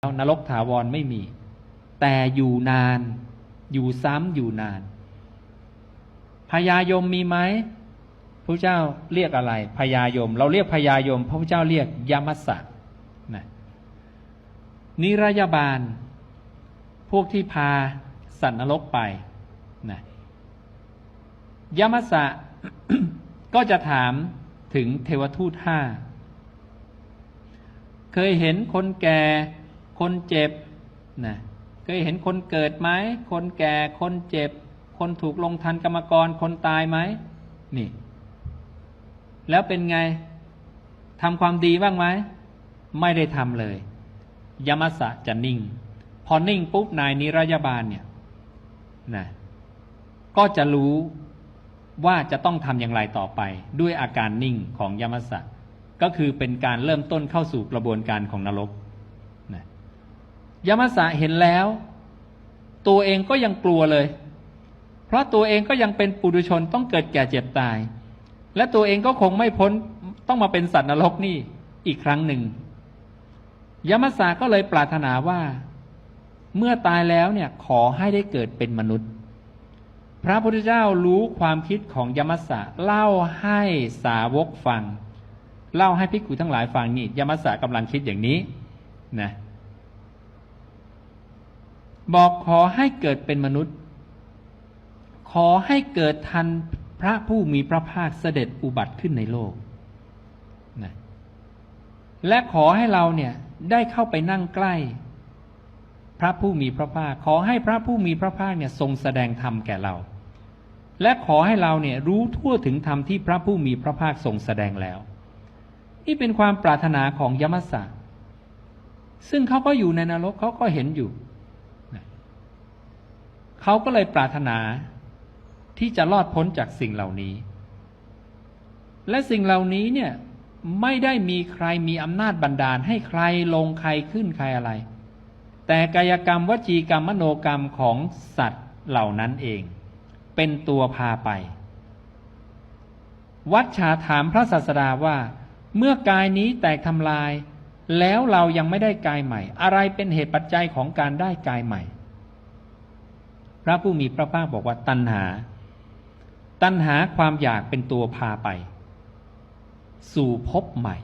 แล้วนรกถาวรไม่มี แต่อยู่นาน อยู่ซ้ำอยู่นานพญายมมีไหมพระเจ้าเรียกอะไรพญายม เราเรียกพญายม พระพุทธเจ้าเรียกยมัสสะนะนิรยาบาล พวกที่พาสัตว์นรกไปนะยมัสสะก็จะถามถึงเทวทูตห้าเคยเห็นคนแก่ คนเจ็บนะเคยเห็นคนเกิดไหม คนแก่ คนเจ็บ คนถูกลงทันกรรมกร คนตายไหม นี่ แล้วเป็นไง ทำความดีบ้างไหม ไม่ได้ทำเลย ยมสะจะนิ่ง พอนิ่งปุ๊บนายนิรยาบาลเนี่ยนะก็จะรู้ว่าจะต้องทำอย่างไรต่อไป ด้วยอาการนิ่งของยมสะ ก็คือเป็นการเริ่มต้นเข้าสู่กระบวนการของนรก ยมสะเห็นแล้ว ตัวเองก็ยังกลัวเลย เพราะตัวเองก็ยังเป็นปุถุชนต้องเกิดแก่เจ็บตาย และตัวเองก็คงไม่พ้นต้องมาเป็นสัตว์นรกนี่อีกครั้งหนึ่ง ยมสาก็เลยปรารถนาว่า เมื่อตายแล้วเนี่ยขอให้ได้เกิดเป็นมนุษย์ พระพุทธเจ้ารู้ความคิดของยมสะเล่าให้สาวกฟัง เล่าให้ภิกุทั้งหลายฟังนี่ยมสะกำลังคิดอย่างนี้นะ บอกขอให้เกิดเป็นมนุษย์ ขอให้เกิดทันพระผู้มีพระภาคเสด็จอุบัติขึ้นในโลกนะและขอให้เราเนี่ยได้เข้าไปนั่งใกล้ พระผู้มีพระภาค ขอให้พระผู้มีพระภาคเนี่ยทรงแสดงธรรมแก่เรา และขอให้เราเนี่ยรู้ทั่วถึงธรรมที่พระผู้มีพระภาคทรงแสดงแล้ว นี่เป็นความปรารถนาของยมสะซึ่งเขาก็อยู่ในนรกเขาก็เห็นอยู่ เขาก็เลยปรารถนาที่จะรอดพ้นจากสิ่งเหล่านี้ และสิ่งเหล่านี้เนี่ยไม่ได้มีใครมีอำนาจบันดาลให้ใครลงใครขึ้นใครอะไร แต่กายกรรมวจีกรรมมโนกรรมของสัตว์เหล่านั้นเอง เป็นตัวพาไป วัดฉาถามพระศาสดาว่า เมื่อกายนี้แตกทำลาย แล้วเรายังไม่ได้กายใหม่ อะไรเป็นเหตุปัจจัยของการได้กายใหม่ ระผู้มีพระภาคบอกว่าตัณหา ตัณหาความอยากเป็นตัวพาไป สู่พบใหม่